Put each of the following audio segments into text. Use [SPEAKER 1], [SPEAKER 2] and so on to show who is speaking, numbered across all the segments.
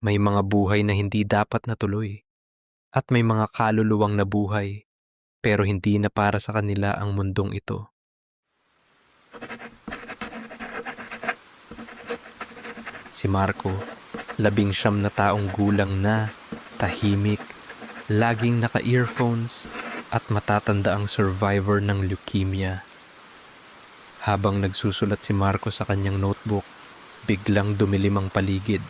[SPEAKER 1] May mga buhay na hindi dapat natuloy. At may mga kaluluwang na buhay, pero hindi na para sa kanila ang mundong ito. Si Marco, labing siyam na taong gulang na, tahimik, laging naka-earphones, at matatanda ang survivor ng leukemia. Habang nagsusulat si Marco sa kanyang notebook, biglang dumilim ang paligid.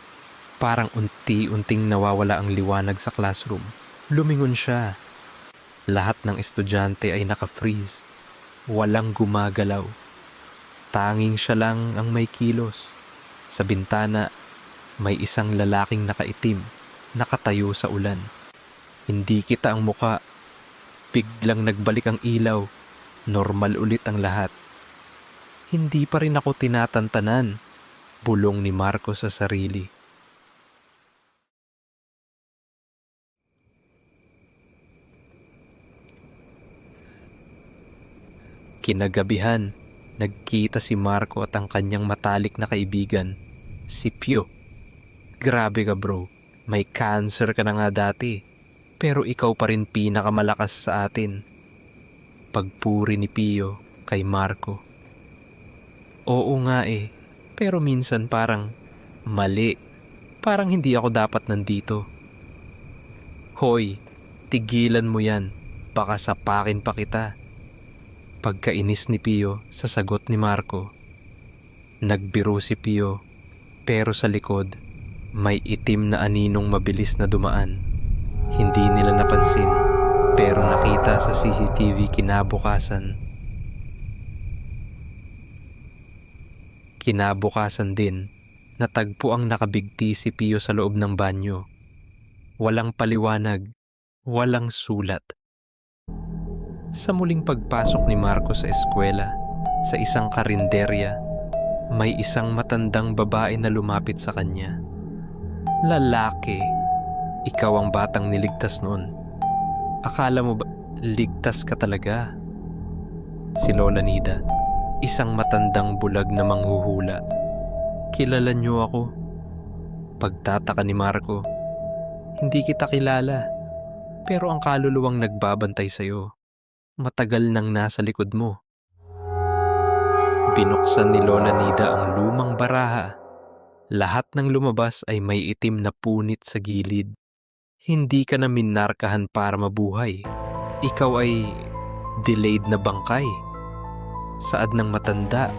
[SPEAKER 1] Parang unti-unting nawawala ang liwanag sa classroom. Lumingon siya. Lahat ng estudyante ay naka-freeze. Walang gumagalaw. Tanging siya lang ang may kilos. Sa bintana, may isang lalaking nakaitim, nakatayo sa ulan. Hindi kita ang muka. Biglang nagbalik ang ilaw. Normal ulit ang lahat. Hindi pa rin ako tinatantanan. Bulong ni Marco sa sarili. Kinagabihan, nagkita si Marco at ang kanyang matalik na kaibigan, si Pio. Grabe ka bro, may cancer ka na nga dati, pero ikaw pa rin pinakamalakas sa atin. Pagpuri ni Pio kay Marco. Oo nga eh, pero minsan parang mali. Parang hindi ako dapat nandito. Hoy, tigilan mo yan. Baka sapakin pa kita. Pagkainis ni Pio sa sagot ni Marco. Nagbiro si Pio, pero sa likod, may itim na aninong mabilis na dumaan. Hindi nila napansin, pero nakita sa CCTV kinabukasan. Kinabukasan din, natagpo ang nakabigti si Pio sa loob ng banyo. Walang paliwanag, walang sulat. Sa muling pagpasok ni Marco sa eskwela, sa isang karinderya, may isang matandang babae na lumapit sa kanya. Lalaki, ikaw ang batang niligtas noon. Akala mo ba ligtas ka talaga? Si Lola Nida, isang matandang bulag na manghuhula. Kilala niyo ako? Pagtataka ni Marco, hindi kita kilala, pero ang kaluluwang nagbabantay sa'yo matagal nang nasa likod mo. Binuksan ni Lola Nida ang lumang baraha. Lahat ng lumabas ay may itim na punit sa gilid. Hindi ka na minarkahan para mabuhay. Ikaw ay delayed na bangkay. Saad ng matanda,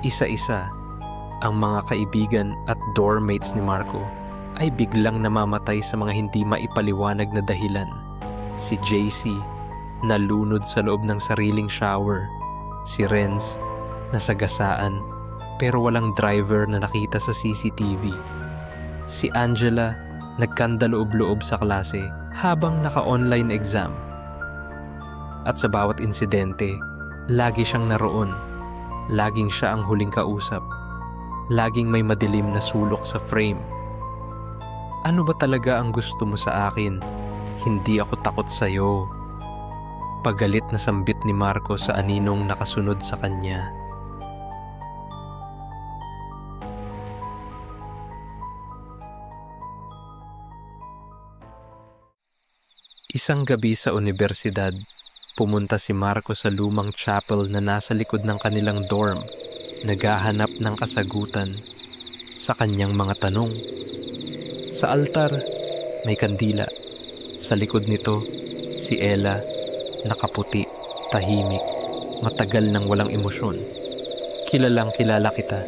[SPEAKER 1] isa-isa, ang mga kaibigan at doormates ni Marco ay biglang namamatay sa mga hindi maipaliwanag na dahilan. Si JC nalunod sa loob ng sariling shower. Si Renz, nasagasaan pero walang driver na nakita sa CCTV. Si Angela, nagkandaloob-loob sa klase habang naka-online exam. At sa bawat insidente, lagi siyang naroon. Laging siya ang huling kausap. Laging may madilim na sulok sa frame. Ano ba talaga ang gusto mo sa akin? Hindi ako takot sa'yo. Pagalit na sambit ni Marco sa aninong nakasunod sa kanya. Isang gabi sa universidad, pumunta si Marco sa lumang chapel na nasa likod ng kanilang dorm, naghahanap ng kasagutan sa kanyang mga tanong. Sa altar, may kandila. Sa likod nito, si Ella, nakaputi, tahimik, matagal nang walang emosyon. Kilalang kilala kita.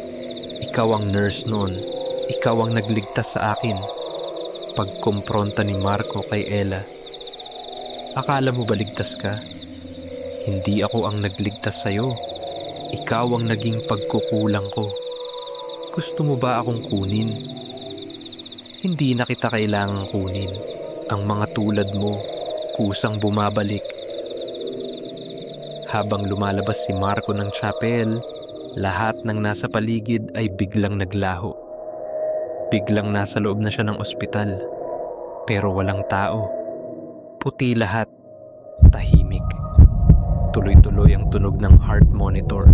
[SPEAKER 1] Ikaw ang nurse noon. Ikaw ang nagligtas sa akin. Pagkumpronta ni Marco kay Ella. Akala mo ba ligtas ka? Hindi ako ang nagligtas sa'yo. Ikaw ang naging pagkukulang ko. Gusto mo ba akong kunin? Hindi na kita kailangang kunin. Ang mga tulad mo, kusang bumabalik. Habang lumalabas si Marco ng chapel, lahat ng nasa paligid ay biglang naglaho. Biglang nasa loob na siya ng ospital. Pero walang tao. Puti lahat. Tahimik. Tuloy-tuloy ang tunog ng heart monitor.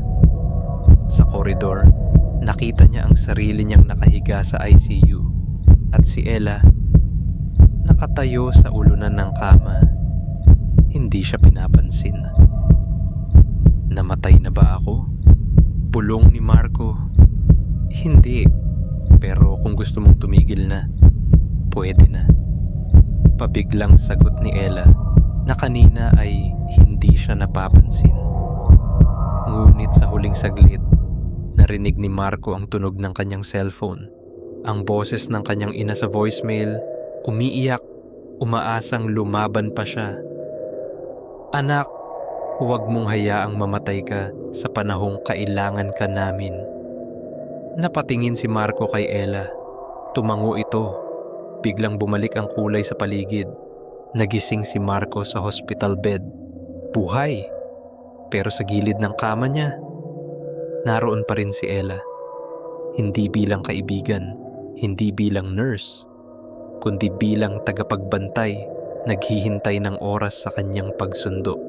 [SPEAKER 1] Sa koridor, nakita niya ang sarili niyang nakahiga sa ICU At si Ella, nakatayo sa ulunan ng kama. Hindi siya pinapansin. Namatay na ba ako? Bulong ni Marco. Hindi. Pero kung gusto mong tumigil na, pwede na. Pabiglang sagot ni Ella na kanina ay hindi siya napapansin. Ngunit sa huling saglit, narinig ni Marco ang tunog ng kanyang cellphone. Ang boses ng kanyang ina sa voicemail, umiiyak, umaasang lumaban pa siya. Anak, huwag mong hayaang mamatay ka sa panahong kailangan ka namin. Napatingin si Marco kay Ella. Tumango ito. Biglang bumalik ang kulay sa paligid. Nagising si Marco sa hospital bed. Buhay. Pero sa gilid ng kama niya, naroon pa rin si Ella. Hindi bilang kaibigan, hindi bilang nurse, kundi bilang tagapagbantay, naghihintay ng oras sa kanyang pagsundo.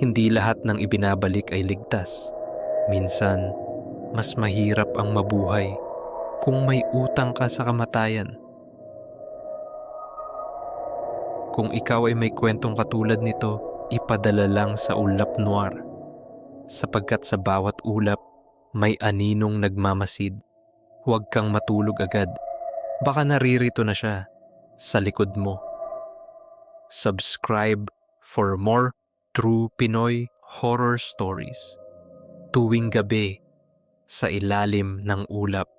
[SPEAKER 1] Hindi lahat ng ibinabalik ay ligtas. Minsan, mas mahirap ang mabuhay kung may utang ka sa kamatayan. Kung ikaw ay may kwentong katulad nito, ipadala lang sa Ulap Noir. Sapagkat sa bawat ulap, may aninong nagmamasid. Huwag kang matulog agad. Baka naririto na siya sa likod mo. Subscribe for more true Pinoy horror stories. Tuwing gabi sa ilalim ng ulap.